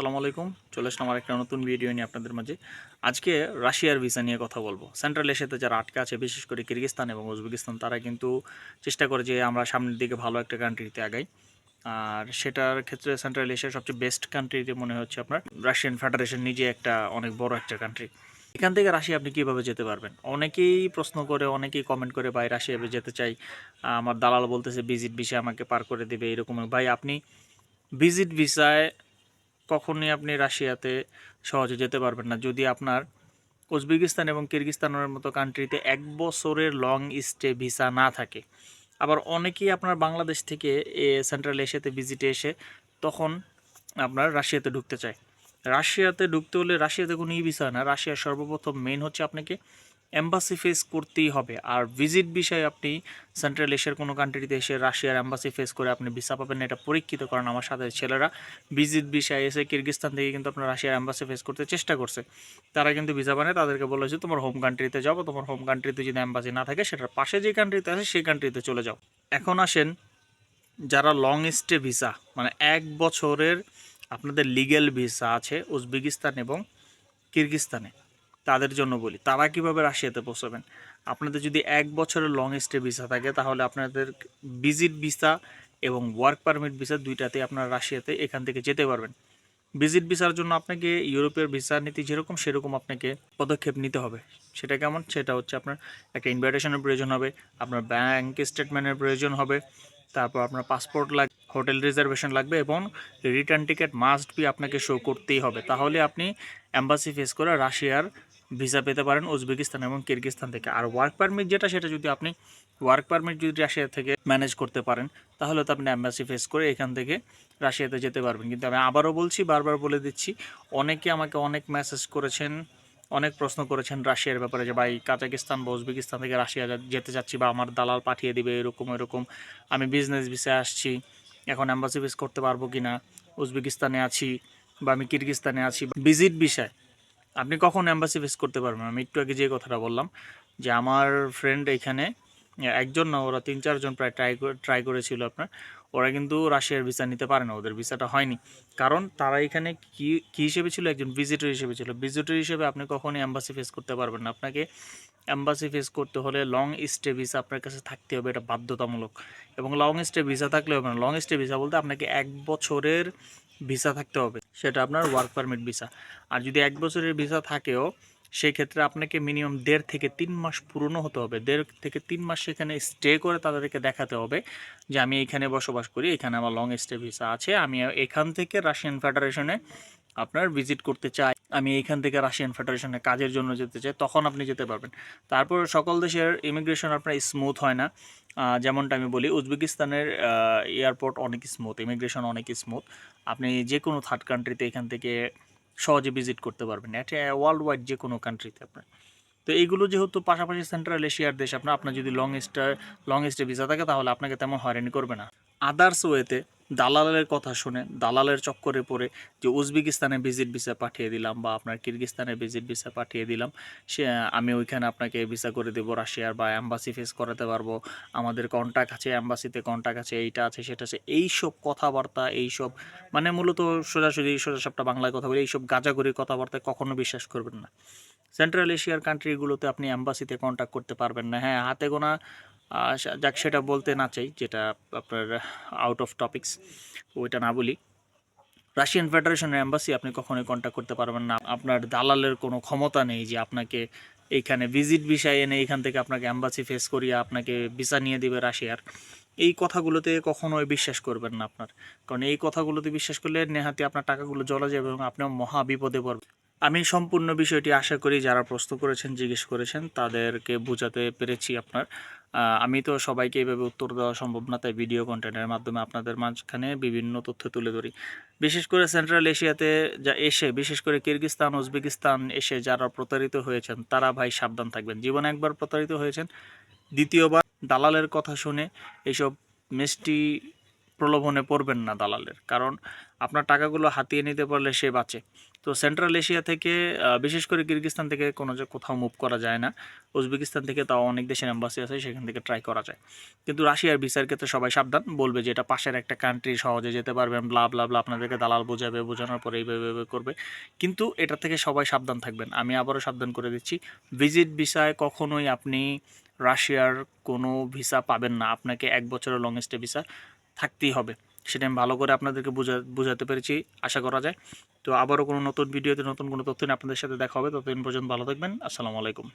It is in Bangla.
সালামু আলাইকুম। চলে আসলাম আমার একটা নতুন ভিডিও নিয়ে আপনাদের মাঝে। আজকে রাশিয়ার ভিসা নিয়ে কথা বলব। সেন্ট্রাল এশিয়াতে যারা আটকে আছে, বিশেষ করে কিরগিস্তান এবং উজবেকিস্তান, তারা কিন্তু চেষ্টা করে যে আমরা সামনের দিকে ভালো একটা কান্ট্রিতে আগাই। আর সেটার ক্ষেত্রে সেন্ট্রাল এশিয়ার সবচেয়ে বেস্ট কান্ট্রিতে মনে হচ্ছে আপনার রাশিয়ান ফেডারেশন নিজে একটা অনেক বড় একটা কান্ট্রি এখান থেকে রাশিয়া আপনি কীভাবে যেতে পারবেন? অনেকেই প্রশ্ন করে, অনেকেই কমেন্ট করে, ভাই, রাশিয়া যেতে চাই। আমার দালাল বলতেছে ভিজিট বিষয় আমাকে পার করে দেবে। এরকম। ভাই, আপনি ভিজিট ভিসায় কখনই আপনি রাশিয়াতে সহজে যেতে পারবেন না। যদি আপনার উজবেকিস্তান এবং কিরগিস্তানের মতো কান্ট্রিতে এক বছরের লং স্টে ভিসা না থাকে, আবার অনেকেই আপনার বাংলাদেশ থেকে এ সেন্ট্রাল এশিয়াতে ভিজিটে এসে তখন আপনার রাশিয়াতে ঢুকতে চায়। রাশিয়াতে ঢুকতে হলে রাশিয়াতে কোনো ই ভিসা না। রাশিয়ার সর্বপ্রথম মেন হচ্ছে আপনাকে এম্বাসি ফেস করতেই হবে। আর ভিজিট বিষয়ে আপনি সেন্ট্রাল এশিয়ার কোনো কান্ট্রিতে এসে রাশিয়ার অ্যাম্বাসি ফেস করে আপনি ভিসা পাবেন এটা পরীক্ষিত কারণ আমার সাথে ছেলেরা। ভিজিট বিষয়ে এসে কিরগিস্তান থেকে কিন্তু আপনার রাশিয়ার অ্যাম্বাসি ফেস করতে চেষ্টা করছে। তারা কিন্তু ভিসা বানায়, তাদেরকে বলেছে তোমার হোম কান্ট্রিতে যাও তোমার হোম কান্ট্রিতে যদি অ্যাম্বাসি না থাকে, সেটার পাশে যে কান্ট্রিতে আছে, সেই কান্ট্রিতে চলে যাও। এখন আসেন যারা লং স্টে ভিসা মানে এক বছরের আপনাদের লিগ্যাল ভিসা আছে উজবেকিস্তান এবং কিরগিস্তানে তাদের জন্য বলি, তারা কীভাবে রাশিয়াতে পৌঁছাবেন? আপনাদের যদি এক বছরের লং স্টে ভিসা থাকে, তাহলে আপনাদের ভিজিট ভিসা এবং ওয়ার্ক পারমিট ভিসা দুইটাতে আপনারা রাশিয়াতে এখান থেকে যেতে পারবেন। ভিজিট ভিসার জন্য আপনাকে ইউরোপের ভিসা নীতি যেরকম, সেরকম আপনাকে পদক্ষেপ নিতে হবে। সেটা কেমন? সেটা হচ্ছে আপনার একটা ইনভাইটেশনের প্রয়োজন হবে, আপনার ব্যাংক স্টেটমেন্টের প্রয়োজন হবে, তারপর আপনার পাসপোর্ট লাগবে হোটেল রিজার্ভেশন লাগবে এবং রিটার্ন টিকিট মাস্ট বি আপনাকে শো করতেই হবে। তাহলে আপনি অ্যাম্বাসি ফেস করে রাশিয়ার ভিসা পেতে পারেন উজবেকিস্তান এবং কিরগিস্তান থেকে। আর ওয়ার্ক পারমিট যেটা, সেটা যদি আপনি ওয়ার্ক পারমিট যদি রাশিয়া থেকে ম্যানেজ করতে পারেন, তাহলে তো আপনি অ্যাম্বাসি ফেস করে এখান থেকে রাশিয়াতে যেতে পারবেন। কিন্তু আমি আবারও বলছি, বারবার বলে দিচ্ছি, অনেকে আমাকে অনেক মেসেজ করেছেন, অনেক প্রশ্ন করেছেন রাশিয়ার ব্যাপারে যে, ভাই, কাজাকিস্তান বা উজবেকিস্তান থেকে রাশিয়া যেতে চাচ্ছি বা আমার দালাল পাঠিয়ে দিবে, এরকম এরকম। আমি বিজনেস ভিসায় আসছি, এখন অ্যাম্বাসি ফেস করতে পারব কি না উজবেকিস্তানে আছি বা আমি কিরগিস্তানে আছি। ভিজিট বিষয় আপনি কখন অ্যাম্বাসি ফেস করতে পারবেন? আমি একটু আগে যে কথাটা বললাম, যে আমার ফ্রেন্ড এখানে, একজন না, ওরা তিন চারজন প্রায় ট্রাই ট্রাই করেছিল আপনার। ওরা কিন্তু রাশিয়ার ভিসা নিতে পারে না, ওদের ভিসাটা হয়নি। কারণ তারা এখানে কি, কী হিসেবে ছিল? একজন ভিজিটর হিসেবে ছিল। ভিজিটর হিসেবে আপনি কখনোই অ্যাম্বাসি ফেস করতে পারবেন না। আপনাকে অ্যাম্বাসি ফেস করতে হলে লং স্টে ভিসা আপনার কাছে থাকতে হবে, এটা বাধ্যতামূলক। এবং লং স্টে ভিসা থাকলে হবে না। লং স্টে ভিসা বলতে আপনাকে এক বছরের ভিসা থাকতে হবে সেটা আপনার ওয়ার্ক পারমিট ভিসা আর যদি এক বছরের ভিসা থাকেও সেই ক্ষেত্রে আপনাকে মিনিমাম দেড় থেকে তিন মাস পুরনো হতে হবে। দেড় থেকে তিন মাস সেখানে স্টে করে তাদেরকে দেখাতে হবে যে আমি এখানে বসবাস করি, এখানে আমার লং স্টে ভিসা আছে, আমি এখান থেকে রাশিয়ান ফেডারেশনে আপনার ভিজিট করতে চাই। আমি এইখান থেকে রাশিয়ান ফেডারেশনে কাজের জন্য যেতে চাই, তখন আপনি যেতে পারবেন। তারপর সকল দেশের ইমিগ্রেশন আপনার স্মুথ হয় না। যেমনটা আমি বলি, উজবেকিস্তানের এয়ারপোর্ট অনেক স্মুথ ইমিগ্রেশন অনেক স্মুথ আপনি যে কোনো থার্ড কান্ট্রিতে এখান থেকে সহজে ভিজিট করতে পারবেন। এটা ওয়ার্ল্ড ওয়াইড যে কোনো কান্ট্রিতে আপনার। তো এইগুলো যেহেতু পাশাপাশি সেন্ট্রাল এশিয়ার দেশ, আপনার আপনার যদি long stay long stay visa থাকে, তাহলে আপনাকে তেমন হয়রানি করবে না। আদার্স ওয়েতে দালালের কথা শুনে, দালালের চক্করে পড়ে যে উজবেকিস্তানে ভিজিট ভিসা পাঠিয়ে দিলাম বা আপনার কিরগিস্তানে ভিজিট ভিসা পাঠিয়ে দিলাম, সে, আমি ওইখানে আপনাকে ভিসা করে দেবো, রাশিয়ার বা অ্যাম্বাসি ফেস করাতে পারব, আমাদের কন্ট্যাক্ট আছে অ্যাম্বাসিতে কন্ট্যাক্ট আছে, এইটা আছে, সেটা আছে, এইসব কথাবার্তা, এইসব মানে মূলত সোজাসুজি সোজাসাপটা বাংলায় কথা বলি, এইসব গাজাগরির কথাবার্তায় কখনো বিশ্বাস করবেন না। সেন্ট্রাল এশিয়ার কান্ট্রিগুলোতে আপনি অ্যাম্বাসিতে কন্ট্যাক্ট করতে পারবেন না। হ্যাঁ হাতে গোনা যাক, সেটা বলতে না চাই, যেটা আপনার আউট অফ টপিকস ওইটা না বলি। রাশিয়ান ফেডারেশনের অ্যাম্বাসি আপনি কখনোই কন্ট্যাক্ট করতে পারবেন না। আপনার দালালের কোনো ক্ষমতা নেই যে আপনাকে এইখানে ভিজিট বিষয় এনে এখান থেকে আপনাকে অ্যাম্বাসি ফেস করিয়ে আপনাকে ভিসা নিয়ে দিবে রাশিয়ার। এই কথাগুলোতে কখনোই বিশ্বাস করবেন না আপনার। কারণ এই কথাগুলোতে বিশ্বাস করলে নেহাতি আপনার টাকাগুলো জ্বলা যাবে এবং আপনিও মহা বিপদে পড়বেন। আমি সম্পূর্ণ বিষয়টি আশা করি যারা প্রশ্ন করেছেন, জিজ্ঞেস করেছেন, তাদেরকে বোঝাতে পেরেছি আপনার। আমি তো সবাইকে এইভাবে উত্তর দেওয়া সম্ভব না, তাই ভিডিও কন্টেন্টের মাধ্যমে আপনাদের মাঝখানে বিভিন্ন তথ্য তুলে ধরি। বিশেষ করে সেন্ট্রাল এশিয়াতে যা এসে, বিশেষ করে কিরগিস্তান উজবেকিস্তান এসে যারা প্রতারিত হয়েছেন, তারা ভাই সাবধান থাকবেন। জীবনে একবার প্রতারিত হয়েছেন, দ্বিতীয়বার দালালের কথা শুনে এইসব মিষ্টি প্রলোভনে পড়বেন না দালালের, কারণ আপনার টাকাগুলো হাতিয়ে নিতে পারলে সে বাঁচে। তো সেন্ট্রাল এশিয়া থেকে বিশেষ করে কিরগিস্তান থেকে কোনো যে কোথাও মুভ করা যায় না। উজবেকিস্তান থেকে তাও অনেক দেশের অ্যাম্বাসি আছে, সেখান থেকে ট্রাই করা যায়। কিন্তু রাশিয়ার ভিসার ক্ষেত্রে সবাই সাবধান, বলবে যে এটা পাশের একটা কান্ট্রি সহজে যেতে পারবেন ব্লা ব্লা ব্লা আপনাদেরকে দালাল বোঝাবে, বোঝানোর পরে এইভাবে এইভাবে করবে। কিন্তু এটা থেকে সবাই সাবধান থাকবেন। আমি আবারও সাবধান করে দিচ্ছি ভিজিট ভিসায় কখনোই আপনি রাশিয়ার কোনো ভিসা পাবেন না। আপনাকে এক বছরের লং স্টে ভিসা থাকতেই হবে। সেটা আমি ভালো করে আপনাদেরকে বোঝা, বোঝাতে পেরেছি, আশা করা যায়। তো আবারও কোনো নতুন ভিডিওতে নতুন কোনো তথ্য নিয়ে আপনাদের সাথে দেখা হবে। ততদিন পর্যন্ত ভালো থাকবেন। আসসালামু আলাইকুম।